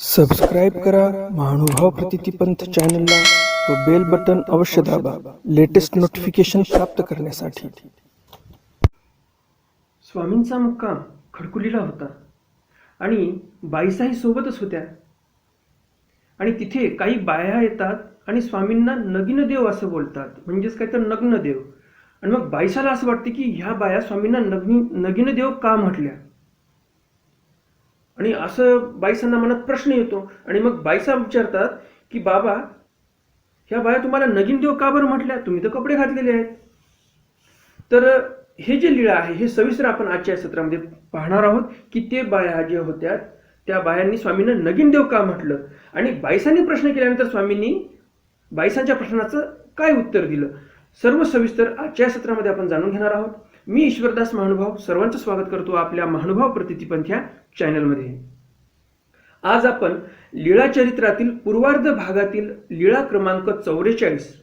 Subscribe करा महानुभाव प्रतितीपंथ चॅनलला व बेल बटन अवश्य दाबा लेटेस्ट नोटिफिकेशन प्राप्त करण्यासाठी. स्वामींचा मुक्काम खडकुलीला होता आणि बाईसाही सोबतच होत्या. आणि तिथे काही बाया येतात आणि स्वामींना नगीन देव असं बोलतात. म्हणजेच काय तर नग्न देव. आणि मग बाईसाला असं वाटते की ह्या बाया स्वामींना नगीन नगीन देव का म्हटल्या? आणि असं बाईसांना मनात प्रश्न येतो. आणि मग बाईसा विचारतात की बाबा ह्या बाया तुम्हाला नगीन देव का बरं म्हटल्या? तुम्ही तर कपडे घातलेले आहेत. तर हे जे लीळा आहे हे सविस्तर आपण आजच्या सत्रामध्ये पाहणार आहोत की ते बाया ज्या होत्या त्या बायांनी स्वामींना नगीन देव का म्हटलं? आणि बाईसांनी प्रश्न केल्यानंतर स्वामींनी बाईसांच्या प्रश्नाचं काय उत्तर दिलं? सर्व सविस्तर आजच्या सत्रामध्ये आपण जाणून घेणार आहोत. मी ईश्वरदास महानुभाव सर्वांचं स्वागत करतो आपल्या महानुभाव प्रतितीपंथ चॅनलमध्ये. आज आपण लीळा चरित्रातील पूर्वार्ध भागातील लीळा क्रमांक चौवेचाळीस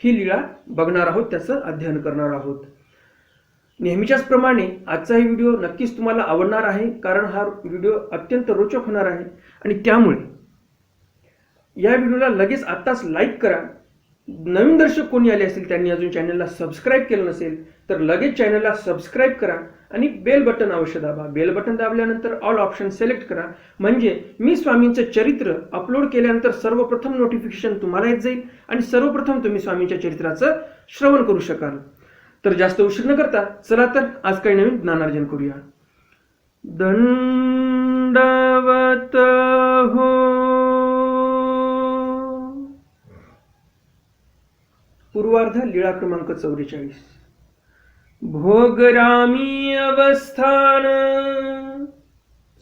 ही लीळा बघणार आहोत त्याचं अध्ययन करणार आहोत. नेहमीच्याच प्रमाणे आजचाही व्हिडिओ नक्कीच तुम्हाला आवडणार आहे कारण हा व्हिडिओ अत्यंत रोचक होणार आहे आणि त्यामुळे या व्हिडिओला लगेच आत्ताच लाईक करा. नवीन दर्शक कोणी आले असतील त्यांनी अजून चॅनलला सबस्क्राईब केलं नसेल तर लगेच चॅनलला सबस्क्राईब करा. आणि बेल बटन अवश्य दाबा. बेल बटन दाबल्यानंतर ऑल ऑप्शन सिलेक्ट करा. म्हणजे मी स्वामींचं चरित्र अपलोड केल्यानंतर सर्वप्रथम नोटिफिकेशन तुम्हाला येत जाईल आणि सर्वप्रथम तुम्ही स्वामींच्या चरित्राचं श्रवण करू शकाल. तर जास्त उशीर न करता चला तर आज काही नवीन ज्ञानार्जन करूया. दंडवत हो. पूर्वार्ध लीळा क्रमांक चौवेचाळीस. भोगरामी अवस्थान.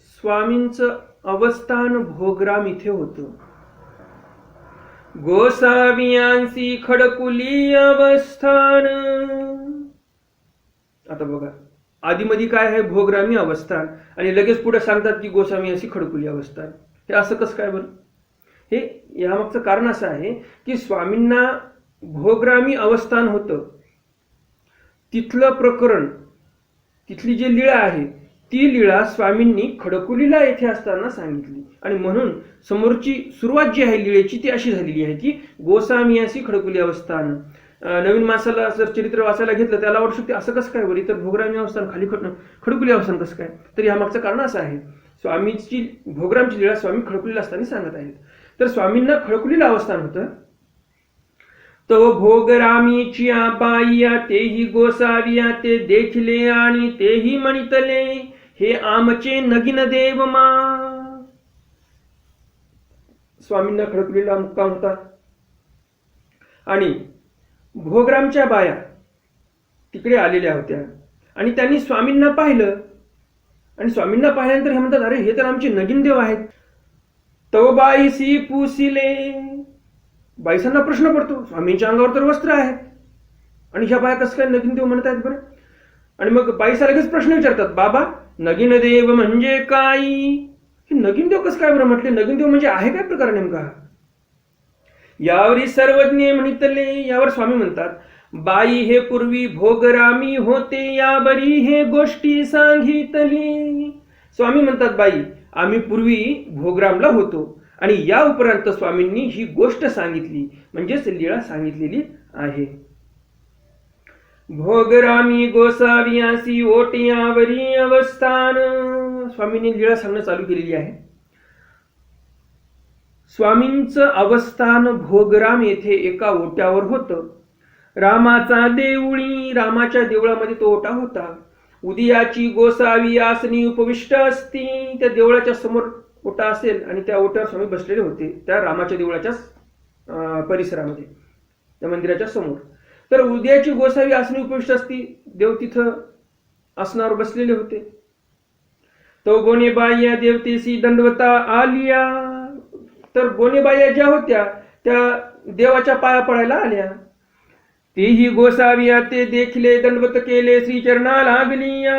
स्वामींचं अवस्थान भोगराम इथे होतं. गोसावियांसी खडकुली अवस्थान. आता बघा आधीमध्ये काय आहे? भोगरामी अवस्थान. आणि लगेच पुढे सांगतात की गोसावी अशी खडकुली अवस्थान. हे असं कसं काय बरं? हे यामागचं कारण असं आहे की स्वामींना भोगरामी अवस्थान होतं. तिथलं प्रकरण तिथली जी लीळा आहे ती लीळा स्वामींनी खडकुलीला येथे असताना सांगितली. आणि म्हणून समोरची सुरुवात जी आहे लीळेची ती अशी झालेली आहे की गोसामियासी खडकुली अवस्थान नवीन माणसाला जर चरित्र वाचायला घेतलं त्याला वाटू शकते. असं कसं काय बरं? तर भोगरामी अवस्थान खाली खड खडकुली अवस्थान कसं काय? तर ह्यामागचं कारण असं आहे. स्वामीची भोगरामची लीळा स्वामी खडकुलीला असताना सांगत आहेत. तर स्वामींना खडकुलीला अवस्थान होतं. तो भोगरामीची बाईया तेही गोसाविया ते देखले आणि तेही म्हणितले हे आमचे नगिन देव मा. स्वामींना खडकुलीला मुक्का होता. आणि भोगरामच्या बाया तिकडे आलेल्या होत्या. आणि त्यांनी स्वामींना पाहिलं. आणि स्वामींना पाहिल्यानंतर हे म्हणतात अरे हे तर आमचे नगीन देव आहेत. तव बाईसी पुसिले. बाईसांना प्रश्न पडतो स्वामींच्या अंगावर तर वस्त्र आहे. आणि ह्या बाया कसं काय नगीन देव म्हणत आहेत बरं? आणि मग बाईसा लगेच प्रश्न विचारतात बाबा नगीन देव म्हणजे काय? हे नगीन देव कसं काय बरं म्हटले? नगीन देव म्हणजे आहे काय प्रकार नेमका? यावरी सर्वज्ञ म्हणितले यावर स्वामी म्हणतात बाई हे पूर्वी भोगरामी होते यावरी हे गोष्टी सांगितली. स्वामी म्हणतात बाई आम्ही पूर्वी भोगरामला होतो. आणि या उपरांत स्वामींनी ही गोष्ट सांगितली म्हणजेच लीळा सांगितलेली आहे. भोगरामी गोसावियासी ओटियावरी अवस्थान. स्वामींनी लीळा सांगणं चालू केलेली आहे. स्वामींचं अवस्थान भोगराम येथे एका ओट्यावर होतं. रामाचा देवळी रामाच्या देवळामध्ये तो ओटा होता. उदियाची गोसावी आसनी उपविष्ट असती. त्या देवळाच्या समोर ओटा असेल आणि त्या ओट्यावर स्वामी बसलेले होते त्या रामाच्या देवळाच्या परिसरामध्ये त्या मंदिराच्या समोर. तर उदयाची गोसावी आसनी उपविष्ट असती देव तिथं आसनावर बसलेले होते. तो गोनेबाई या देवतेसी दंडवता आलिया. तर गोनेबाई ज्या होत्या त्या देवाच्या पाया पडायला आल्या. तेही गोसाविया ते देखले दंडवत केले श्रीचरणा लागलिया.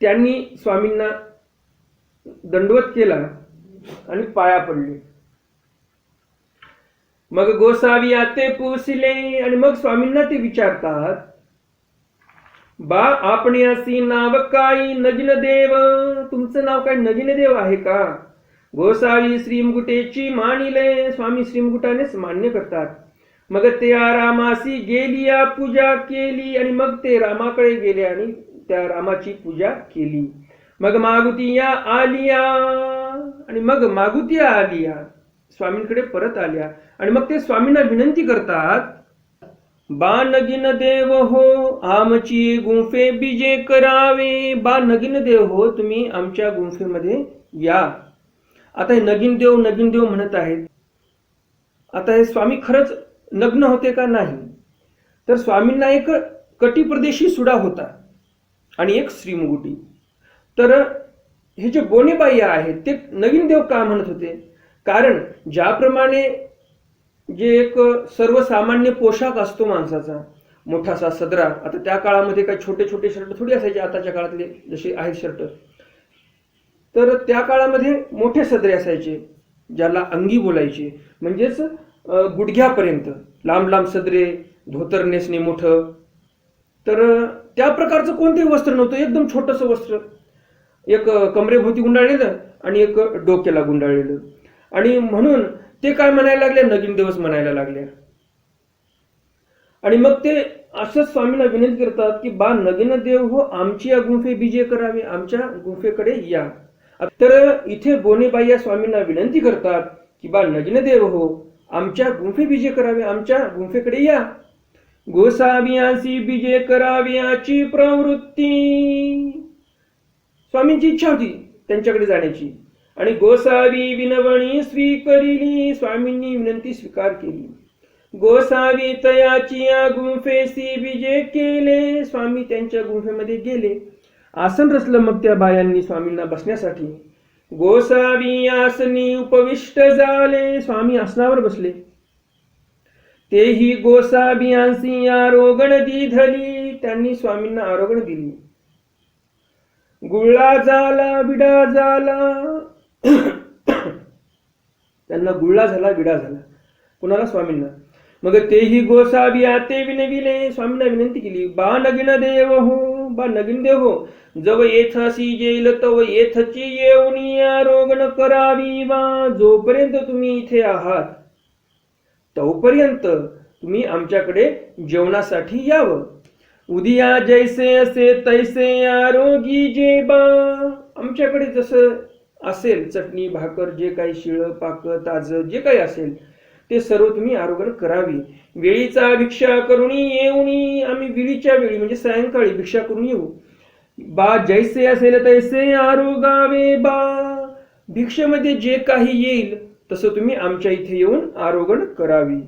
त्यांनी स्वामींना दंडवत केला आणि पाया पडले. मग गोसावी आते पुसले आणि मग स्वामींना ते विचारतात बा आपण्यासी नाव काही नगिन देव तुमचं नाव काय नगिन देव आहे का? गोसावी श्रीमगुटेची मानिले स्वामी श्रीमगुटानेच मान्य करतात. मग ते रामासी गेलिया पूजा केली आणि मग ते रामाकडे गेले आणि त्या रामाची पूजा केली. मग मागुतिया आलिया. आणि मग मागुतिया आलिया. स्वामींकडे परत आल्या. आणि मग ते स्वामींना विनंती करतात बा नगिन देव हो आमची गुंफे बीजे करावे. बा नगिन देव हो तुम्ही आमच्या गुंफेमध्ये या. आता हे नगीन देव नगीन देव म्हणत आहेत. आता हे स्वामी खरंच नग्न होते का नाही? तर स्वामींना एक कटिप्रदेशी सुडा होता आणि एक श्रीमुगुटी. तर हे जे बोनेबाई आहेत ते नवीन देव का म्हणत होते? कारण ज्याप्रमाणे जे एक सर्वसामान्य पोशाख असतो माणसाचा मोठासा सदरा आता त्या काळामध्ये काही छोटे छोटे शर्ट थोडी असायचे आताच्या काळातले जसे आहेत शर्ट. तर त्या काळामध्ये मोठे सदरे असायचे ज्याला अंगी बोलायचे. म्हणजेच गुडघ्यापर्यंत लांब लांब सदरे धोतर नेसणे मोठं. तर त्या प्रकारचं कोणतेही वस्त्र नव्हतं एकदम छोटंसं वस्त्र. एक कमरेभोवती गुंडाळलेलं आणि एक डोक्याला गुंडाळलेलं. आणि म्हणून ते काय म्हणायला लागले? नगीन दिवस म्हणायला लागले. आणि मग ते असंच स्वामींना विनंती करतात की बा नगीन देव हो आमची या गुंफे बीजे करावे आमच्या गुंफेकडे या. तर इथे बोनेबाई या स्वामींना विनंती करतात की बा नगीन देव हो आमच्या गुंफे बीजे करावे आमच्या गुंफेकडे या. गोसावियासी बीजे कराव्याची प्रवृत्ती. स्वामींची इच्छा होती त्यांच्याकडे जाण्याची. आणि गोसावी विनवणी स्वीकरिली स्वामींनी विनंती स्वीकार केली. गोसावी तयाची या गुंफेसी बीजे केले स्वामी त्यांच्या गुंफेमध्ये गेले. आसन रचलं मग त्या बायांनी स्वामींना बसण्यासाठी. गोसावी आसनी उपविष्ट झाले स्वामी आसनावर बसले. तेही गोसाबियांसी आरोगण दिधली त्यांनी स्वामींना आरोगण दिली. गुळा झाला विडा झाला. त्यांना गुळा झाला विडा झाला. कुणाला? स्वामींना. मग तेही गोसावी आते विनविले. स्वामींना विनंती केली बा नगीन देव हो बा नगीन देव हो. जव येथसी जेल तव येथची येऊनी आरोगण करावी वा. जोपर्यंत तुम्ही इथे आहात तोपर्यंत तुम्ही आमच्याकडे जेवणासाठी यावं. उदिया जैसे असे तैसे आरोगी जे बा. आमच्याकडे जसं असेल चटणी भाकर जे काही शिळं पाक ताजं जे काही असेल ते सर्व तुम्ही आरोग्य करावी. वेळीचा भिक्षा करून येऊनी आम्ही वेळीच्या वेळी म्हणजे सायंकाळी भिक्षा करून येऊ. बा जैसे असेल तैसे आरोगावे बा. भिक्षेमध्ये जे काही येईल तसं तुम्ही आमच्या इथे येऊन आरोगण करावी.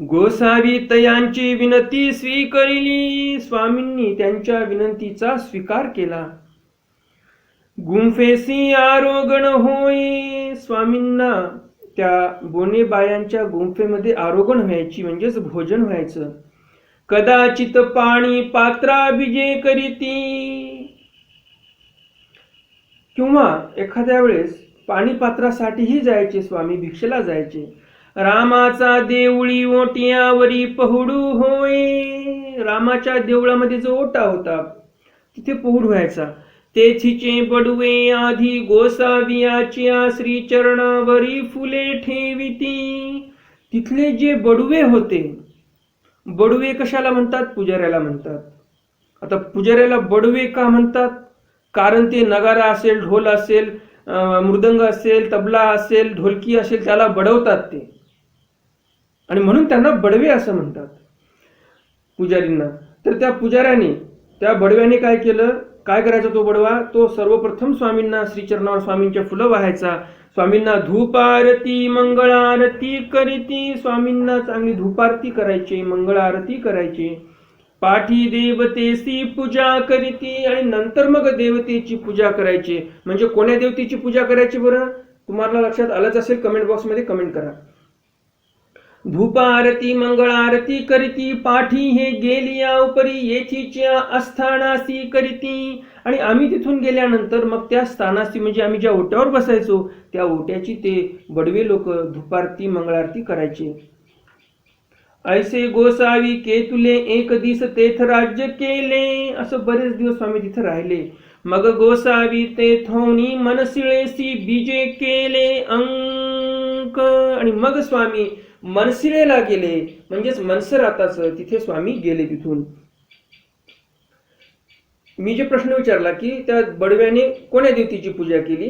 गोसावी यांची विनंती स्वीकरिली. स्वामींनी त्यांच्या विनंतीचा स्वीकार केला. गुंफेसी आरोगण होई. स्वामींना त्या बोनेबायांच्या गुंफेमध्ये आरोगण व्हायची म्हणजेच भोजन व्हायचं. कदाचित पाणी पात्रा विजे करीती. किंवा एखाद्या वेळेस पाणी पात्रासाठीही जायचे स्वामी भिक्षेला जायचे. रामाचा देवळी ओटियावरी पहुडू होय. रामाच्या देवळामध्ये जो ओटा होता तिथे पहुड व्हायचा. तेथीचे बडवे आधी गोसावियाच्या श्रीचरणावरी फुले ठेविती. तिथले जे बडवे होते बडवे कशाला म्हणतात? पुजाऱ्याला म्हणतात. आता पुजाऱ्याला बडवे का म्हणतात? कारण ते नगारा असेल ढोल असेल मृदंग असेल तबला असेल ढोलकी असेल त्याला बडवतात ते. आणि म्हणून त्यांना बडवे असं म्हणतात. पुजारींना. तर त्या पुजाऱ्याने त्या बडव्याने काय केलं? काय करायचा तो बडवा? तो सर्वप्रथम स्वामींना श्रीचरणावर स्वामींच्या फुलं वाहायचा. स्वामींना धूप आरती मंगळ आरती करीती. स्वामींना चांगली धूप आरती करायची मंगळ आरती करायची. पाठी देवतेची पूजा करीती आणि नंतर मग देवतेची पूजा करायची. म्हणजे कोण्या देवतेची पूजा करायची बरं? तुम्हाला लक्षात आलंच असेल कमेंट बॉक्समध्ये कमेंट करा. धूप आरती मंगळ आरती करीती पाठी हे गेलिया उपरी येथीच्या अस्थानासी करीती. आणि आम्ही तिथून गेल्यानंतर मग त्या स्थानासी म्हणजे आम्ही ज्या ओट्यावर बसायचो त्या ओट्याची ते बडवे लोक धुपारती मंगळारती करायचे. ऐसे गोसावी केतुले एक दिस तेथ राज्य केले असं बरेच दिवस स्वामी तिथे राहिले. मग गोसावी तेथोनी मनसिळेसी बीजे केले अंक. आणि मग स्वामी मनसिरेला गेले म्हणजेच मनसराताच तिथे स्वामी गेले तिथून. मी जे प्रश्न विचारला की त्या बडव्याने कोण्या देवतेची पूजा केली?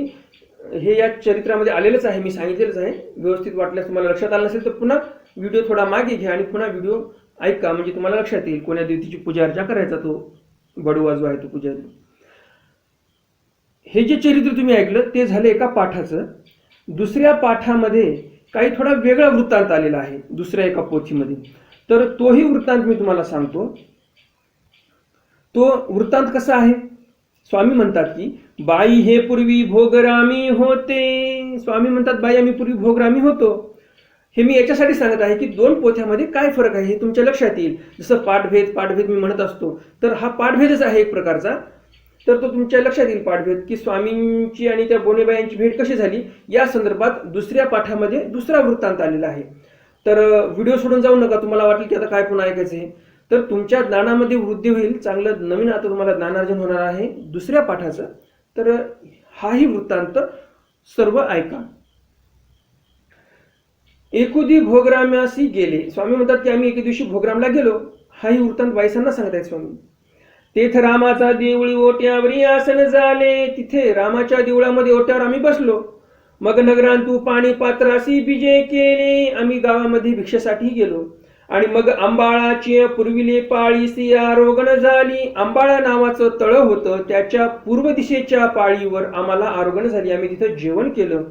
हे या चरित्रामध्ये आलेलंच आहे मी सांगितलेलंच आहे. व्यवस्थित वाटल्यास तुम्हाला लक्षात आलं नसेल तर पुन्हा व्हिडिओ थोडा मागे घ्या आणि पुन्हा व्हिडिओ ऐका. म्हणजे तुम्हाला लक्षात येईल कोण्या देवतेची पूजा अर्चा करायचा तो बडवा जो आहे तो पूजा. हे जे चरित्र तुम्ही ऐकलं ते झालं एका पाठाचं. दुसऱ्या पाठामध्ये काही थोडा वेगळा वृत्तांत आलेला आहे दुसऱ्या एका पोथीमध्ये. तर तोही वृत्तांत मी तुम्हाला सांगतो. तो वृत्तांत कसा आहे? स्वामी म्हणतात की बाई हे पूर्वी भोगरामी होते. स्वामी म्हणतात बाई आम्ही पूर्वी भोगरामी होतो. हे मी याच्यासाठी सांगत आहे की दोन पोथ्यामध्ये काय फरक आहे हे तुमच्या लक्षात येईल. जसं पाठभेद पाठभेद मी म्हणत असतो. तर हा पाठभेदच आहे एक प्रकारचा. तर तो तुमच्या लक्षात येईल पाठभेद की स्वामींची आणि त्या बोनेबायांची भेट कशी झाली? या संदर्भात दुसऱ्या पाठामध्ये दुसरा वृत्तांत आलेला आहे. तर व्हिडिओ सोडून जाऊ नका तुम्हाला वाटेल की आता काय पुन्हा ऐकायचं आहे तर तुमच्या ज्ञानामध्ये वृद्धी होईल चांगलं नवीन आता तुम्हाला ज्ञानार्जन होणार आहे दुसऱ्या पाठाचं. तर हाही वृत्तांत सर्व ऐका. एकुदी भोगराम्यासी गेले. स्वामी म्हणतात की आम्ही एके दिवशी भोगरामला गेलो. हाही वृत्तांत बाईसांना सांगत आहेत स्वामी. तेथ रामाचा देवळी ओट्यावरी आसन झाले. तिथे रामाच्या देवळामध्ये ओट्यावर आम्ही बसलो. मग नगरांतू पाणी पात्रासी बिजे केले. आम्ही गावामध्ये भिक्षेसाठी गेलो. आणि मग आंबाळाची पूर्विले पाळीसी आरोगण झाली. आंबाळा नावाचं तळ होतं. त्याच्या पूर्व दिशेच्या पाळीवर आम्हाला आरोगण झाली. आम्ही तिथं जेवण केलं.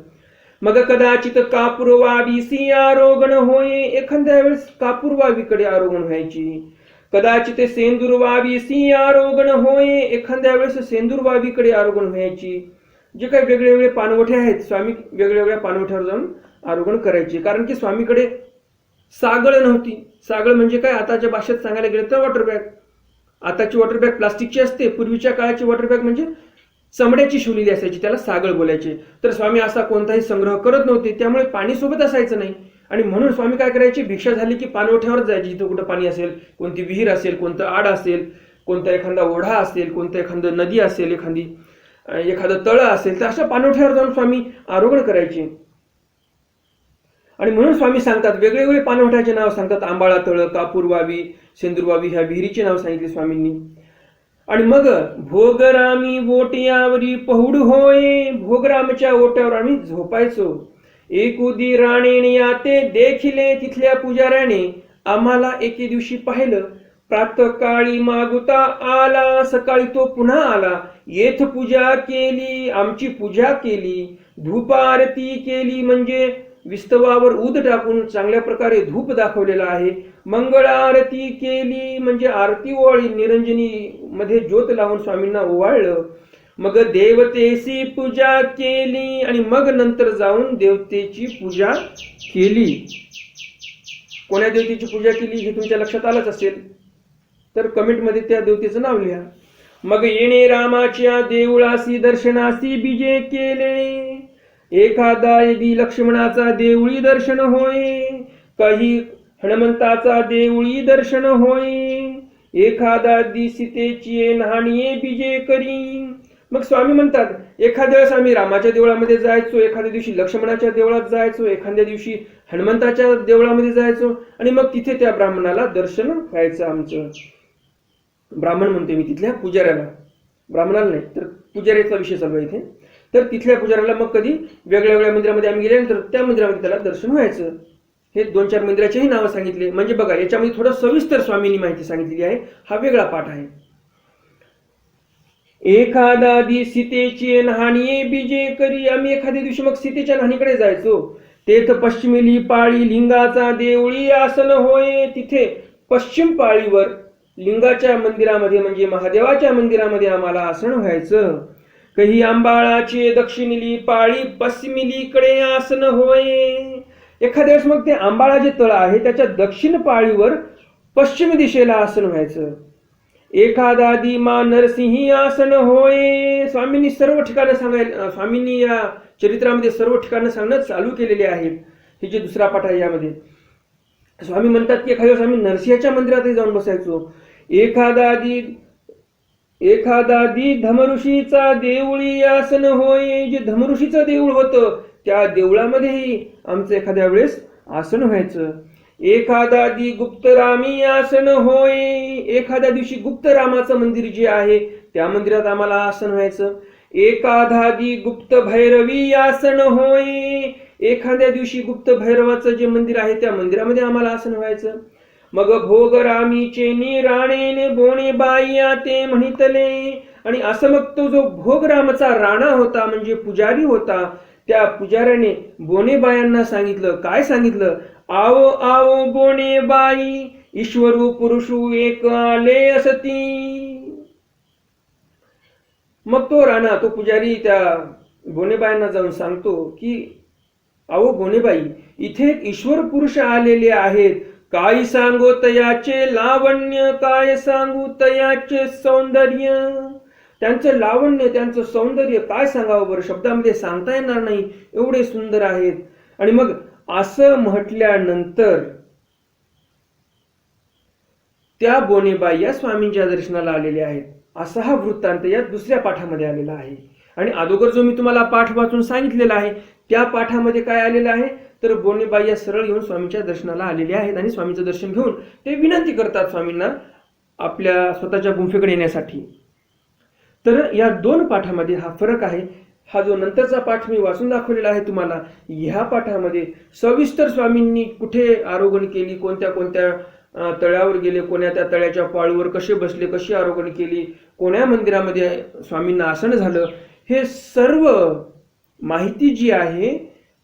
मग कदाचित कापूर वावीसी आरोगण होय. एखाद्या वेळेस कापूर वावीकडे आरोगण व्हायची. कदाचित सेंदूरवावीसी आरोगण होय एखाद्या वेळेस सेंदूरवावीकडे आरोगण व्हायची. जे काही वेगळे वेगळे पानवठे आहेत स्वामी वेगळ्या वेगळ्या पानवठ्यावर जाऊन आरोगण करायचे. कारण की स्वामीकडे सागळ नव्हती. सागळ म्हणजे काय? आताच्या भाषेत सांगायला गेलं तर वॉटर बॅग आताची वॉटर बॅग प्लास्टिकची असते. पूर्वीच्या काळाची वॉटर बॅग म्हणजे चमड्याची शिवलेली असायची. त्याला सागळ बोलायचे. तर स्वामी असा कोणताही संग्रह करत नव्हते. त्यामुळे पाणी सोबत असायचं नाही. आणि म्हणून स्वामी काय करायची? भिक्षा झाली की पाणवठ्यावर जायची. जिथं कुठं पाणी असेल कोणती विहीर असेल कोणतं आड असेल कोणता एखादा ओढा असेल कोणतं एखादं नदी असेल एखादी एखादं तळं असेल तर अशा पाणवठ्यावर जाऊन स्वामी आरोग्य करायचे. आणि म्हणून स्वामी सांगतात वेगवेगळे पाणवठ्याचे नाव सांगतात. आंबाळा तळ कापूरवावी सेंदूरवावी ह्या विहिरीचे नाव सांगितले स्वामींनी. आणि मग भोगरामी ओटियावरी पहुड होय भोगरामच्या ओट्यावर आम्ही झोपायचो. एकुदी राणेने आते देखिले तिथल्या पुजाऱ्याने आम्हाला एके दिवशी पाहिलं. प्रातकाळी मागुता आला सकाळी तो पुन्हा आला. येथ पूजा केली आमची पूजा केली. धूप आरती केली म्हणजे विस्तवावर उद टाकून चांगल्या प्रकारे धूप दाखवलेला आहे. मंगळ आरती केली म्हणजे आरती ओवाळी निरंजनी मध्ये ज्योत लावून स्वामींना ओवाळलं. मग देवतेची पूजा केली आणि मग नंतर जाऊन देवतेची पूजा केली. कोण्या देवतेची पूजा केली हे तुमच्या लक्षात आलंच असेल? तर कमेंटमध्ये त्या देवतेचं नाव लिहा. मग येणे रामाच्या देवळासी दर्शनासी बीजे केले. एखादा यदी लक्ष्मणाचा देवळी दर्शन होय. काही हनुमंताचा देवळी दर्शन होय. एखादा दिसितेची सीतेची बीजे करी. मग स्वामी म्हणतात एखाद्या वेळेस आम्ही रामाच्या देवळामध्ये जायचो एखाद्या दिवशी लक्ष्मणाच्या देवळात जायचो एखाद्या दिवशी हनुमंताच्या देवळामध्ये जायचो आणि मग तिथे त्या ब्राह्मणाला दर्शन व्हायचं आमचं. ब्राह्मण म्हणतोय मी तिथल्या पुजाऱ्याला. ब्राह्मणाला नाही तर पुजाऱ्याचा विषय चालू आहे इथे. तर तिथल्या पुजाऱ्याला मग कधी वेगळ्या वेगळ्या मंदिरामध्ये आम्ही गेल्यानंतर त्या मंदिरामध्ये त्याला दर्शन व्हायचं. हे दोन चार मंदिराचेही नावं सांगितले. म्हणजे बघा याच्यामध्ये थोडं सविस्तर स्वामींनी माहिती सांगितलेली आहे. हा वेगळा पाठ आहे. एखादा दी सीतेची न्हाणी बीजे करी आम्ही एखाद्या दिवशी मग सीतेच्या न्हाणीकडे जायचो. तेथ पश्चिमेली पाळी लिंगाचा देवळी आसन होय. तिथे पश्चिम पाळीवर लिंगाच्या मंदिरामध्ये म्हणजे महादेवाच्या मंदिरामध्ये आम्हाला आसन व्हायचं. काही आंबाळाचे दक्षिणेली पाळी पश्चिमेलीकडे आसन होय. एखाद्या वेळेस मग ते आंबाळा जे तळ आहे त्याच्या दक्षिण पाळीवर पश्चिम दिशेला आसन व्हायचं. एखादा दिमा नरसिंही आसन होय. स्वामींनी सर्व ठिकाणं सांगायला स्वामींनी या चरित्रामध्ये सर्व ठिकाणं सांगणं चालू केलेले आहेत. हे जे दुसरा पाठ आहे यामध्ये. स्वामी म्हणतात की एखाद्या वेळेस आम्ही नरसिंहाच्या मंदिरातही जाऊन बसायचो. एखादा आधी एखादा आधी धमऋषीचा देऊळी आसन होय. जे धमऋषीचं देऊळ होतं त्या देवळामध्येही आमचं एखाद्या वेळेस आसन व्हायचं. एखादा आधी गुप्तरामी आसन होय. एखाद्या दिवशी गुप्तरामाचं मंदिर जे आहे त्या मंदिरात आम्हाला आसन व्हायचं. एखादा दी गुप्त भैरवी आसन होय. एखाद्या दिवशी गुप्त भैरवाचं जे मंदिर आहे त्या मंदिरामध्ये आम्हाला आसन व्हायचं. मग भोग रामीचे निराणेने बोणे बाईया ते म्हणितले. आणि असं मग तो जो भोग रामचा राणा होता म्हणजे पुजारी होता त्या पुजाऱ्याने बोनेबायांना सांगितलं. काय सांगितलं? आओ आओ बोने बाई ईश्वरू पुरुषू एक आले असती। मग तो राणा तो पुजारी त्या गोणेबाईंना जाऊन सांगतो की अहो गोणेबाई इथे ईश्वर पुरुष आलेले आहेत. काय सांगू तयाचे लावण्य काय सांगू तयाचे सौंदर्य? त्यांचं लावण्य त्यांचं सौंदर्य काय सांगावं बरं? शब्दामध्ये सांगता येणार नाही. एवढे सुंदर आहेत. आणि मग असं म्हटल्यानंतर त्या बोनेबाई या स्वामींच्या दर्शनाला आलेल्या आहेत. असा हा वृत्तांत या दुसऱ्या पाठामध्ये आलेला आहे. आणि अगोदर जो मी तुम्हाला पाठ वाचून सांगितलेला आहे त्या पाठामध्ये काय आलेलं आहे? तर बोनेबाई या सरळ येऊन स्वामींच्या दर्शनाला आलेल्या आहेत आणि स्वामीचं दर्शन घेऊन ते विनंती करतात स्वामींना आपल्या स्वतःच्या गुंफेकडे येण्यासाठी. तर या दोन पाठामध्ये हा फरक आहे. हा जो नंतरचा पाठ मी वाचून दाखवलेला आहे तुम्हाला ह्या पाठामध्ये सविस्तर स्वामींनी कुठे आरोगण केली कोणत्या कोणत्या तळ्यावर गेले कोण्या त्या तळ्याच्या पाळूवर कसे बसले कशी आरोगण केली कोण्या मंदिरामध्ये स्वामींना आसन झालं हे सर्व माहिती जी आहे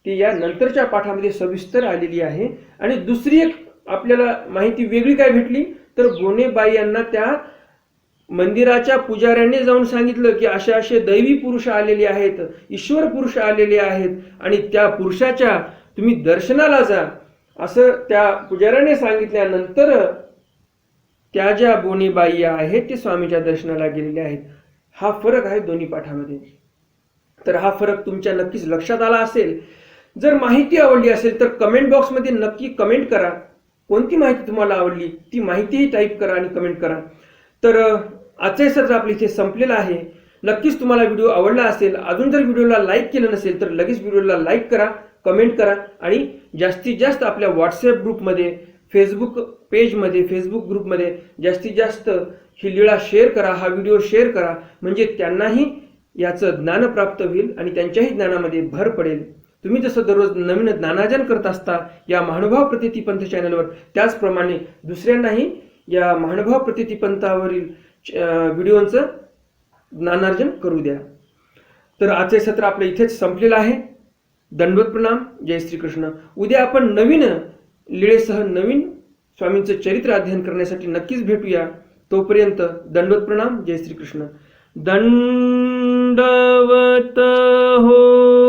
ती या नंतरच्या पाठामध्ये सविस्तर आलेली आहे. आणि दुसरी एक आपल्याला माहिती वेगळी काय भेटली तर गोणेबाई यांना त्या मंदिराच्या पुजाऱ्यांनी जाऊन सांगितलं की असे असे दैवी पुरुष आलेले आहेत ईश्वर पुरुष आलेले आहेत आणि त्या पुरुषाच्या तुम्ही दर्शनाला जा. असं त्या पुजाऱ्याने सांगितल्यानंतर त्या ज्या बोनीबाई आहेत ते स्वामीच्या दर्शनाला गेलेल्या आहेत. हा फरक आहे दोन्ही पाठामध्ये. तर हा फरक तुमच्या नक्कीच लक्षात आला असेल. जर माहिती आवडली असेल तर कमेंट बॉक्समध्ये नक्की कमेंट करा. कोणती माहिती तुम्हाला आवडली ती माहितीही टाईप करा आणि कमेंट करा. तर आजचे हे सत्र आपले इथे संपलेलं आहे. नक्कीच तुम्हाला व्हिडिओ आवडला असेल अजून जर व्हिडिओला लाईक केलं नसेल तर लगेच व्हिडिओला लाईक करा कमेंट करा आणि जास्तीत जास्त आपल्या व्हॉट्सअप ग्रुपमध्ये फेसबुक पेजमध्ये फेसबुक ग्रुपमध्ये जास्तीत जास्त ही लीळा शेअर करा हा व्हिडिओ शेअर करा. म्हणजे त्यांनाही याचं ज्ञान प्राप्त होईल आणि त्यांच्याही ज्ञानामध्ये भर पडेल. तुम्ही जसं दररोज नवीन ज्ञानार्जन करत असता या महानुभाव प्रतिती पंथ चॅनलवर त्याचप्रमाणे दुसऱ्यांनाही या महानुभाव प्रतितीपंथावरील व्हिडिओंचं ज्ञानार्जन करू द्या. तर आजचे सत्र आपलं इथेच संपलेलं आहे. दंडवत प्रणाम. जय श्रीकृष्ण. उद्या आपण नवीन लीळेसह नवीन स्वामींचं चरित्र अध्ययन करण्यासाठी नक्कीच भेटूया. तोपर्यंत दंडवत प्रणाम. जय श्रीकृष्ण. दंडवत हो.